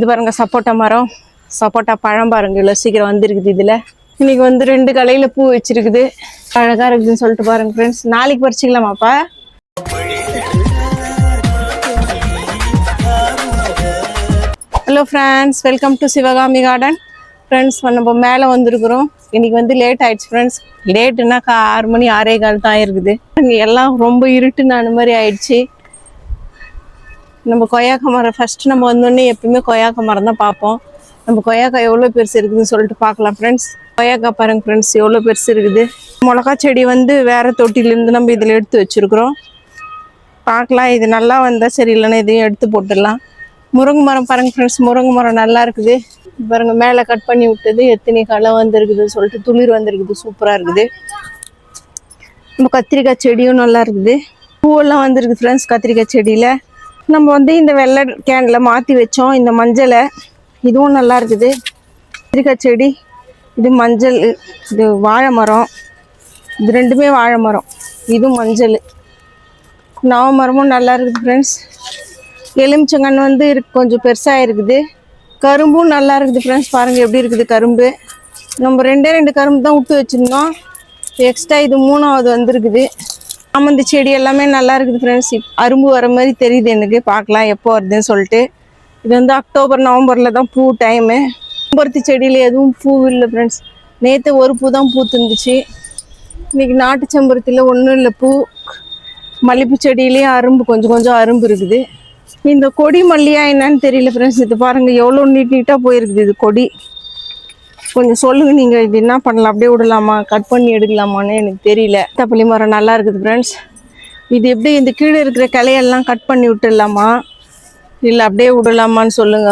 இது பாருங்க சப்போட்டா மரம். சப்போட்டா பழம் பாருங்க இவ்வளோ சீக்கிரம் வந்திருக்குது இதில். இன்னைக்கு வந்து ரெண்டு கலையில் பூ வச்சிருக்குது. அழகாக இருக்குதுன்னு சொல்லிட்டு பாருங்கள் ஃப்ரெண்ட்ஸ் நாளைக்கு பறிச்சிக்கலாமாப்பா? Hello friends welcome to Sivakami garden friends நம்ம மேலே வந்திருக்கிறோம். இன்றைக்கி வந்து லேட் ஆயிடுச்சு ஃப்ரெண்ட்ஸ் லேட்டுனாக்கா ஆறு மணி ஆறே கால் தான் இருக்குது இங்கே எல்லாம் ரொம்ப இருட்டுன்னு அந்த மாதிரி ஆயிடுச்சு. நம்ம கொய்யாக்கா மரம் ஃபர்ஸ்ட் நம்ம வந்தோடனே எப்பயுமே கொய்யாக்கா மரம் தான் பார்ப்போம். நம்ம கொய்யாக்கா எவ்வளோ பெருசு இருக்குதுன்னு சொல்லிட்டு பார்க்கலாம் ஃப்ரெண்ட்ஸ் கொய்யாக்கா பாருங்க ஃப்ரெண்ட்ஸ் எவ்வளோ பெருசு இருக்குது. மிளகா செடி வந்து வேறு தொட்டிலேருந்து நம்ம இதில் எடுத்து வச்சிருக்கிறோம். பார்க்கலாம் இது நல்லா வந்தால் சரி இல்லைன்னா இதையும் எடுத்து போட்டுடலாம். முருங்கை மரம் பாருங்க ஃப்ரெண்ட்ஸ் முருங்கை மரம் நல்லா இருக்குது. பாருங்க மேலே கட் பண்ணி விட்டது. எத்தனை களை வந்துருக்குதுன்னு சொல்லிட்டு துளிர் வந்துருக்குது. சூப்பராக இருக்குது. நம்ம கத்திரிக்காய் செடியும் நல்லா இருக்குது. பூவெல்லாம் வந்திருக்கு ஃப்ரெண்ட்ஸ் கத்திரிக்காய் செடியில். நம்ம வந்து இந்த வெள்ளை கேனில் மாற்றி வச்சோம். இந்த மஞ்சளை. இதுவும் நல்லா இருக்குது. கத்திரிக்காய் செடி. இது மஞ்சள் இது வாழை மரம் இது ரெண்டுமே வாழை மரம் இதுவும் மஞ்சள். நாவ மரமும் நல்லா இருக்குது ஃப்ரெண்ட்ஸ் எலுமிச்சங்கன்று வந்து இருக்கு- கொஞ்சம் பெருசாக இருக்குது. கரும்பும் நல்லா இருக்குது ஃப்ரெண்ட்ஸ் பாருங்கள் எப்படி இருக்குது கரும்பு. நம்ம ரெண்டே ரெண்டு கரும்பு தான் விட்டு வச்சுருந்தோம். எக்ஸ்ட்ரா இது மூணாவது வந்திருக்குது. சாமந்தி செடி எல்லாமே நல்லா இருக்குது ஃப்ரெண்ட்ஸ் அரும்பு வர மாதிரி தெரியுது எனக்கு. பார்க்கலாம் எப்போ வருதுன்னு சொல்லிட்டு. இது வந்து அக்டோபர் நவம்பரில் தான் பூ டைமு பருத்தி செடியில் எதுவும் பூ இல்லை ஃப்ரெண்ட்ஸ் நேற்று ஒரு பூ தான் பூத்துருந்துச்சு இன்றைக்கி நாட்டு செம்பருத்தியில் ஒன்றும் இல்லை பூ. மல்லிப்பூ செடியிலேயே அரும்பு கொஞ்சம் கொஞ்சம் அரும்பு இருக்குது. இந்த கொடி மல்லியா என்னன்னு தெரியல ஃப்ரெண்ட்ஸ் இது பாருங்கள் எவ்வளோ நீட் நீட்டாக போயிருக்குது இது கொடி. கொஞ்சம் சொல்லுங்க நீங்க இது என்ன பண்ணலாம்? அப்படியே விடலாமா? கட் பண்ணி எடுக்கலாமான்னு எனக்கு தெரியல. தப்பளி மரம் நல்லா இருக்குது ஃப்ரெண்ட்ஸ் இது எப்படி இந்த கீழே இருக்கிற கிளையெல்லாம் கட் பண்ணி விட்டுடலாமா? இல்லை அப்படியே விடலாமான்னு சொல்லுங்க.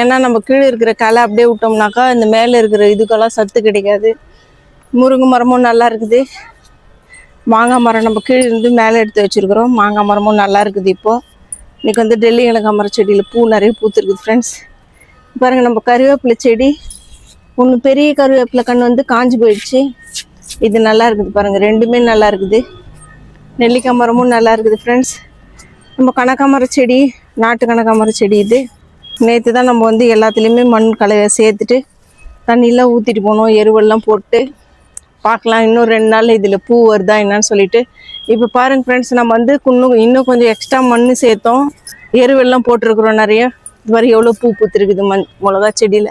ஏன்னா நம்ம கீழே இருக்கிற களை அப்படியே விட்டோம்னாக்கா இந்த மேலே இருக்கிற இதுக்கெல்லாம் சத்து கிடைக்காது. முருங்கை மரமும் நல்லா இருக்குது. மாங்காய் மரம் நம்ம கீழே இருந்து மேலே எடுத்து வச்சுருக்குறோம். மாங்காய் மரமும் நல்லா இருக்குது இப்போ. இன்றைக்கி வந்து டெல்லி இலங்காய் மர செடியில் பூ நிறைய பூத்துருக்குது ஃப்ரெண்ட்ஸ் பாருங்கள் நம்ம கருவேப்பிலை செடி ஒன்று பெரிய கருவேப்பிலை கன்று வந்து காஞ்சி போயிடுச்சு. இது நல்லா இருக்குது பாருங்க ரெண்டுமே நல்லா இருக்குது. நெல்லிக்காய் மரமும் நல்லா இருக்குது ஃப்ரெண்ட்ஸ் நம்ம கனகாமர செடி நாட்டு கனகாமர செடி இது. நேற்று தான் நம்ம வந்து எல்லாத்துலேயுமே மண் கலையை சேர்த்துட்டு தண்ணியெலாம் ஊற்றிட்டு போனோம் எருவெல்லாம் போட்டு. பார்க்கலாம் இன்னும் ரெண்டு நாள் இதில் பூ வருதா என்னன்னு சொல்லிட்டு. இப்போ பாருங்க ஃப்ரெண்ட்ஸ் நம்ம வந்து இன்னும் இன்னும் கொஞ்சம் எக்ஸ்ட்ரா மண் சேர்த்தோம். எருவெல்லாம் போட்டிருக்குறோம் நிறைய. இது மாதிரி எவ்வளோ பூ பூத்துருக்குது மண் மிளகா செடியில்.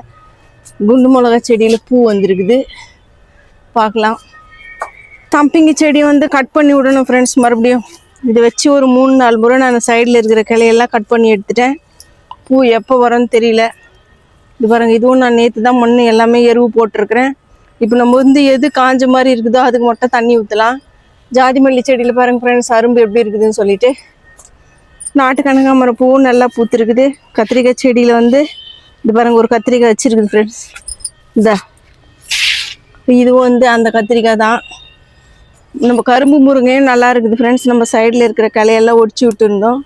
குண்டு மிளகா செடியில் பூ வந்திருக்குது. பார்க்கலாம். தம்பிங்கி செடி வந்து கட் பண்ணி விடணும் ஃப்ரெண்ட்ஸ் மறுபடியும் இதை வச்சு ஒரு மூணு நாலு முறை நான் சைடில் இருக்கிற கிளையெல்லாம் கட் பண்ணி எடுத்துட்டேன். பூ எப்போ வரும்னு தெரியல. இது பாருங்கள் இதுவும் நான் நேற்று தான் மண் எல்லாமே எருவு போட்டிருக்கிறேன். இப்போ நம்ம வந்து எது காஞ்ச மாதிரி இருக்குதோ அதுக்கு மட்டும் தண்ணி ஊற்றலாம் ஜாதி மல்லி செடியில் பாருங்கள் ஃப்ரெண்ட்ஸ் அரும்பு எப்படி இருக்குதுன்னு சொல்லிட்டு. நாட்டு கனகாமரம் பூவும் நல்லா பூத்துருக்குது. கத்திரிக்காய் செடியில் வந்து இது பாருங்க ஒரு கத்திரிக்காய் வச்சிருக்குது ஃப்ரெண்ட்ஸ் இதா இதுவும் வந்து அந்த கத்திரிக்காய் தான். நம்ம கரும்பு முருங்கையும் நல்லா இருக்குது ஃப்ரெண்ட்ஸ் நம்ம சைடில் இருக்கிற கலையெல்லாம் ஒடிச்சு விட்டுருந்தோம்.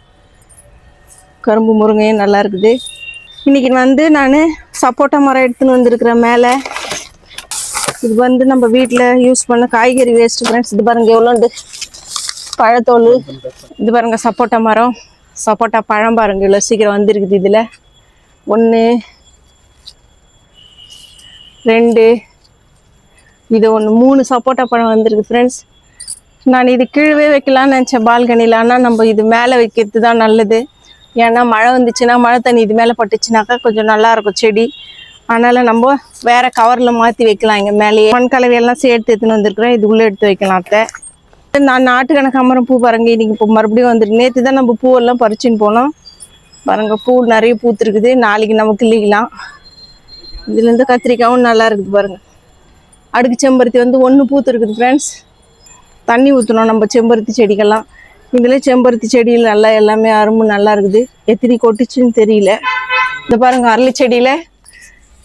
கரும்பு முருங்கையும் நல்லா இருக்குது. இன்னைக்கு வந்து நான் சப்போட்டா மரம் எடுத்துன்னு வந்திருக்கிறேன் மேலே. இது வந்து நம்ம வீட்டில் யூஸ் பண்ண காய்கறி வேஸ்ட் ஃப்ரெண்ட்ஸ் இது பாருங்க எவ்வளோண்டு பழத்தோல். இது பாருங்க சப்போட்டா மரம். சப்போட்டா பழம் பாருங்க இவ்வளோ சீக்கிரம் வந்திருக்குது இதில். ஒன்று ரெண்டு. இது ஒன்று மூணு சப்போட்டா பழம் வந்திருக்கு ஃப்ரெண்ட்ஸ் நான் இது கீழவே வைக்கலாம்னு நினச்சேன் பால்கனியில் ஆனால் நம்ம இது மேலே வைக்கிறது தான் நல்லது. ஏன்னா மழை வந்துச்சுன்னா மழை தண்ணி இது மேலே பட்டுச்சுனாக்கா கொஞ்சம் நல்லா இருக்கும் செடி. அதனால் நம்ம வேறு கவரில் மாற்றி வைக்கலாம் இங்கே மேலேயே. மண் கலவையெல்லாம் சேர்த்து எடுத்துன்னு வந்திருக்கிறேன். இது உள்ளே எடுத்து வைக்கலாம் அத்தை. நான் நாட்டுக்கணக்காமரம் பூ பாருங்க. இன்றைக்கி இப்போ மறுபடியும் வந்துருக்கு நேற்று தான் நம்ம பூவெல்லாம் பறிச்சுன்னு போனோம். பாருங்க பூ நிறைய பூத்துருக்குது. நாளைக்கு நம்ம கிள்ளிக்கலாம் இதுலேருந்து கத்திரிக்காயும் நல்லா இருக்குது பாருங்க. அடுக்கு செம்பருத்தி வந்து ஒன்று பூத்துருக்குது ஃப்ரெண்ட்ஸ் தண்ணி ஊற்றணும் நம்ம செம்பருத்தி செடிக்கெல்லாம். இதில் செம்பருத்தி செடியில் நல்லா எல்லாமே அரும்பு நல்லா இருக்குது. எத்தனை கொட்டுச்சுன்னு தெரியல. இந்த பாருங்க அரளி செடியில்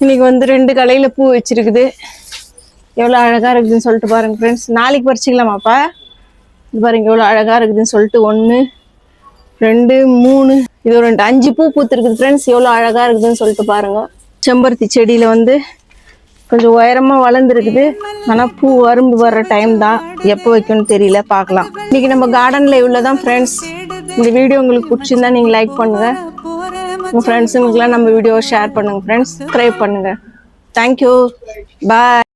இன்னைக்கு வந்து ரெண்டு கலையில் பூ வச்சிருக்குது. எவ்வளோ அழகாக இருக்குதுன்னு சொல்லிட்டு பாருங்க ஃப்ரெண்ட்ஸ் நாளைக்கு பறிச்சிக்கலாமாப்பா? இது பாருங்க எவ்வளோ அழகாக இருக்குதுன்னு சொல்லிட்டு ஒன்று ரெண்டு மூணு. இது ஒரு ரெண்டு அஞ்சு பூ பூத்துருக்குது ஃப்ரெண்ட்ஸ் எவ்வளோ அழகாக இருக்குதுன்னு சொல்லிட்டு பாருங்கள் செம்பருத்தி செடியில் வந்து கொஞ்சம் உயரமாக வளர்ந்துருக்குது. ஆனால் பூ அரும்பு வர்ற டைம் தான். எப்போ வைக்கணும்னு தெரியல பார்க்கலாம். இன்னைக்கு நம்ம கார்டனில் இவ்வளோ தான் ஃப்ரெண்ட்ஸ் இந்த வீடியோ உங்களுக்கு பிடிச்சிருந்தா நீங்கள் லைக் பண்ணுங்கள் உங்கள் ஃப்ரெண்ட்ஸுங்களுக்குலாம் நம்ம வீடியோவை ஷேர் பண்ணுங்கள் ஃப்ரெண்ட்ஸ் சப்ஸ்கிரைப் பண்ணுங்கள் தேங்க்யூ பாய்